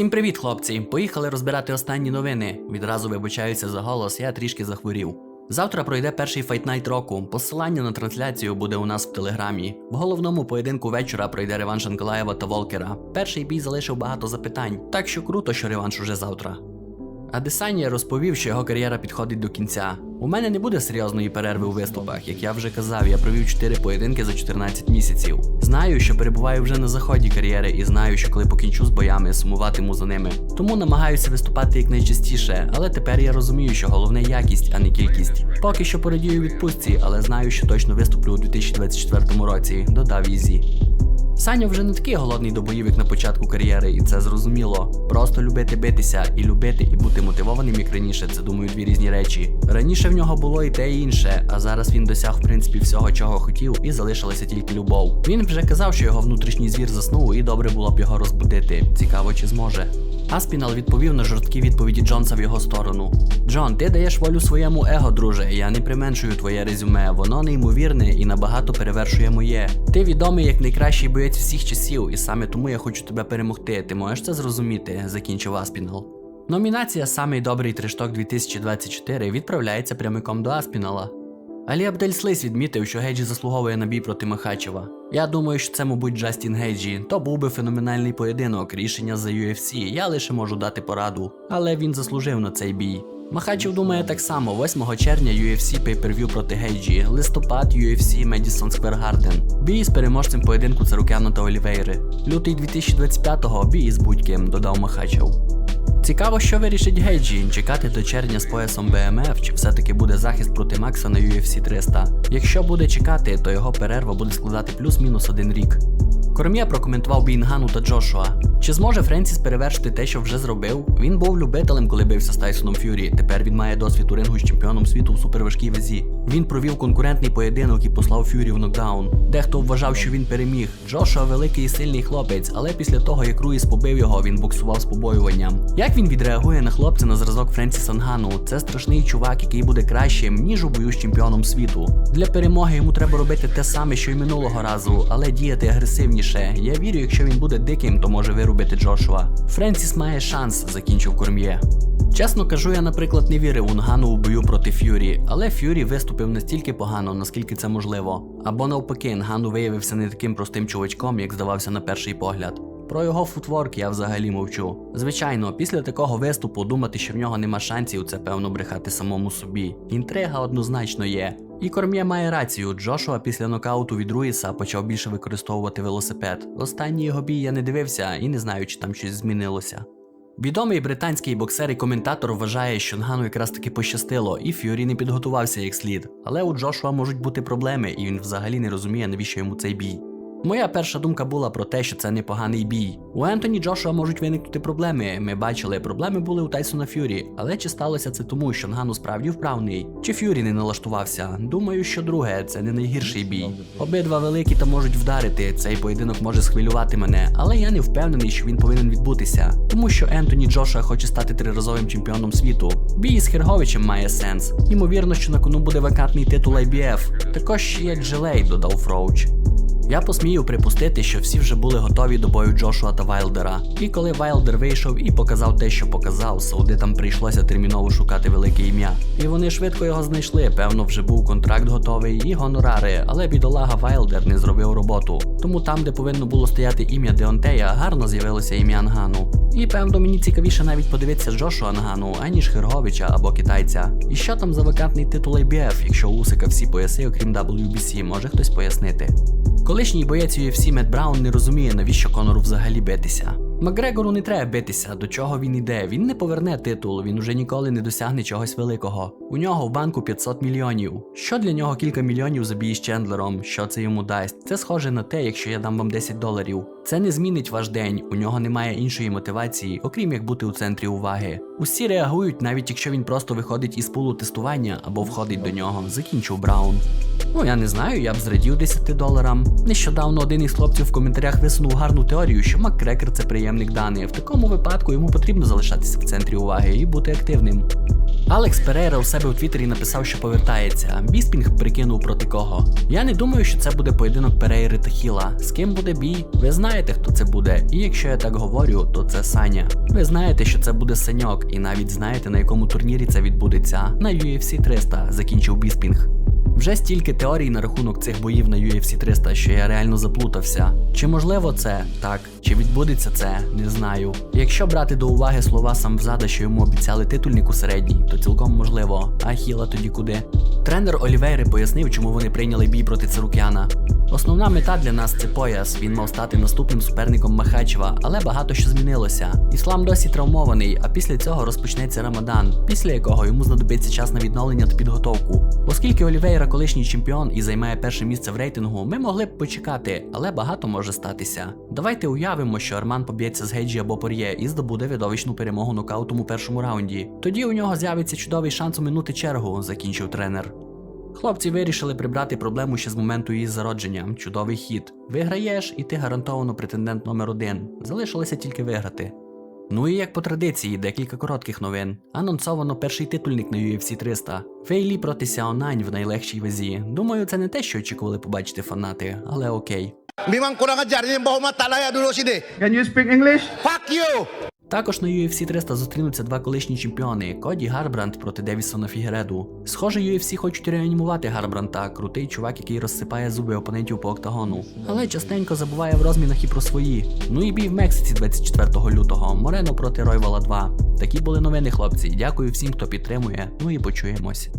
Всім привіт, хлопці! Поїхали розбирати останні новини. Відразу вибачаюся за голос, я трішки захворів. Завтра пройде перший файтнайт року. Посилання на трансляцію буде у нас в телеграмі. В головному поєдинку вечора пройде реванш Анкелаєва та Волкера. Перший бій залишив багато запитань, так що круто, що реванш уже завтра. Адесанія розповів, що його кар'єра підходить до кінця. У мене не буде серйозної перерви у виступах, як я вже казав, я провів 4 поєдинки за 14 місяців. Знаю, що перебуваю вже на заході кар'єри, і знаю, що коли покінчу з боями, сумуватиму за ними. Тому намагаюся виступати якнайчастіше, але тепер я розумію, що головне якість, а не кількість. Поки що порадію відпустці, але знаю, що точно виступлю у 2024 році. Додав Ізі. Саня вже не такий голодний до боїв, як на початку кар'єри, і це зрозуміло. Просто любити битися і любити і бути мотивованим як раніше, це думаю дві різні речі. Раніше в нього було і те і інше, а зараз він досяг в принципі всього, чого хотів, і залишилася тільки любов. Він вже казав, що його внутрішній звір заснув, і добре було б його розбудити. Цікаво, чи зможе. Аспінал відповів на жорсткі відповіді Джонса в його сторону. Джон, ти даєш волю своєму его, друже. Я не применшую твоє резюме. Воно неймовірне і набагато перевершує моє. Ти відомий як найкращий боєць всіх часів, і саме тому я хочу тебе перемогти. Ти можеш це зрозуміти, закінчив Аспінал. Номінація Самий добрий трешток 2024 відправляється прямиком до Аспінала. Алі Абдельслис відмітив, що Гейджі заслуговує на бій проти Махачева. Я думаю, що це, мабуть, Джастін Гейджі. То був би феноменальний поєдинок, рішення за UFC. Я лише можу дати пораду, але він заслужив на цей бій. Махачев думає так само: 8 червня UFC Pay-Per-View проти Гейджі, листопад UFC Madison Square Garden. Бій з переможцем поєдинку Царукяна та Олівейри. Лютий 2025-го бій із будь-ким, додав Махачев. Цікаво, що вирішить Гейджі чекати до червня з поясом БМФ, чи все-таки буде захист проти Макса на UFC 300. Якщо буде чекати, то його перерва буде складати плюс-мінус один рік. Корм'є прокоментував бій Нгану та Джошуа. Чи зможе Френсіс перевершити те, що вже зробив? Він був любителем, коли бився з Тайсоном Ф'юрі. Тепер він має досвід у рингу з чемпіоном світу в суперважкій вазі. Він провів конкурентний поєдинок і послав Ф'юрі в нокдаун. Дехто вважав, що він переміг. Джошуа великий і сильний хлопець, але після того, як Руїс побив його, він боксував з побоюванням. Як він відреагує на хлопця на зразок Френсіса Нгану? Це страшний чувак, який буде кращим, ніж у бою з чемпіоном світу. Для перемоги йому треба робити те саме, що й минулого разу, але діяти агресивніше. Я вірю, якщо він буде диким, то може вирубити Джошуа. Френсіс має шанс, закінчив Корм'є. Чесно кажу, я, наприклад, не вірив у Нгану у бою проти Ф'юрі, але Ф'юрі виступив настільки погано, наскільки це можливо. Або навпаки, Нгану виявився не таким простим чувачком, як здавався на перший погляд. Про його футворк я взагалі мовчу. Звичайно, після такого виступу думати, що в нього нема шансів, це певно брехати самому собі. Інтрига однозначно є. І Корм'є має рацію. Джошуа після нокауту від Руїса почав більше використовувати велосипед. Останній його бій я не дивився і не знаю, чи там щось змінилося. Відомий британський боксер і коментатор вважає, що Нгану якраз таки пощастило, і Ф'юрі не підготувався як слід. Але у Джошуа можуть бути проблеми, і він взагалі не розуміє, навіщо йому цей бій. Моя перша думка була про те, що це непоганий бій. У Ентоні Джошуа можуть виникнути проблеми. Ми бачили, проблеми були у Тайсона Ф'юрі, але чи сталося це тому, що Нгану справді вправний? Чи Ф'юрі не налаштувався? Думаю, що друге, це не найгірший бій. Обидва великі та можуть вдарити. Цей поєдинок може схвилювати мене, але я не впевнений, що він повинен відбутися, тому що Ентоні Джошуа хоче стати триразовим чемпіоном світу. Бій з Херговичем має сенс. Ймовірно, що на кону буде вакантний титул IBF. Також є Джилей, додав Фроуч. Я посмію припустити, що всі вже були готові до бою Джошуа та Вайлдера. І коли Вайлдер вийшов і показав те, що показав, саудитам прийшлося терміново шукати велике ім'я. І вони швидко його знайшли. Певно, вже був контракт готовий і гонорари, але бідолага Вайлдер не зробив роботу. Тому там, де повинно було стояти ім'я Деонтея, гарно з'явилося ім'я Нгану. І певно, мені цікавіше навіть подивитися Джошуа Нгану, аніж Херговича або китайця. І що там за вакантний титул IBF, якщо Усика всі пояси, окрім WBC, може хтось пояснити. Колишній боєць UFC Мет Браун не розуміє, навіщо Конору взагалі битися. Макгрегору не треба битися, до чого він іде. Він не поверне титул, він уже ніколи не досягне чогось великого. У нього в банку 500 мільйонів. Що для нього кілька мільйонів за бій з Чендлером? Що це йому дасть? Це схоже на те, якщо я дам вам 10 доларів. Це не змінить ваш день, у нього немає іншої мотивації, окрім як бути у центрі уваги. Усі реагують, навіть якщо він просто виходить із пулу тестування або входить до нього. Закінчив Браун. Ну я не знаю, я б зрадів 10 доларам. Нещодавно один із хлопців в коментарях висунув гарну теорію, що Маккрекер це приємник Дани. В такому випадку йому потрібно залишатися в центрі уваги і бути активним. Алекс Перейра у себе у Твіттері написав, що повертається. Біспінг прикинув проти кого. Я не думаю, що це буде поєдинок Перейри та Хіла. З ким буде бій? Ви знаєте, хто це буде. І якщо я так говорю, то це Саня. Ви знаєте, що це буде Саньок, і навіть знаєте, на якому турнірі це відбудеться. На UFC 300, закінчив Біспінг. Вже стільки теорій на рахунок цих боїв на UFC 300, що я реально заплутався. Чи можливо це? Так. Чи відбудеться це? Не знаю. Якщо брати до уваги слова Самвзада, що йому обіцяли титульник у середній, то цілком можливо. А Хіла тоді куди? Тренер Олівейри пояснив, чому вони прийняли бій проти Царукяна. Основна мета для нас це пояс. Він мав стати наступним суперником Махачева, але багато що змінилося. Іслам досі травмований, а після цього розпочнеться Рамадан, після якого йому знадобиться час на відновлення та підготовку. Оскільки Олівейра колишній чемпіон і займає перше місце в рейтингу, ми могли б почекати, але багато може статися. Давайте уявимо, що Арман поб'ється з Гейджі або Пор'є і здобуде видовищну перемогу нокаутом у першому раунді. Тоді у нього з'явиться чудовий шанс уминути чергу, закінчив тренер. Хлопці вирішили прибрати проблему ще з моменту її зародження. Чудовий хід. Виграєш, і ти гарантовано претендент номер один. Залишилося тільки виграти. Ну і як по традиції, декілька коротких новин. Анонсовано перший титульник на UFC 300. Фейлі проти Сяонань в найлегшій вазі. Думаю, це не те, що очікували побачити фанати, але окей. Can you speak English? Fuck you. Також на UFC 300 зустрінуться два колишні чемпіони Коді Гарбранд проти Девісона Фігереду. Схоже, UFC хочуть реанімувати Гарбранта, крутий чувак, який розсипає зуби опонентів по октагону. Але частенько забуває в розмінах і про свої. Ну і бій в Мексиці 24 лютого. Морено проти Ройвала 2. Такі були новини, хлопці. Дякую всім, хто підтримує. Ну і почуємось.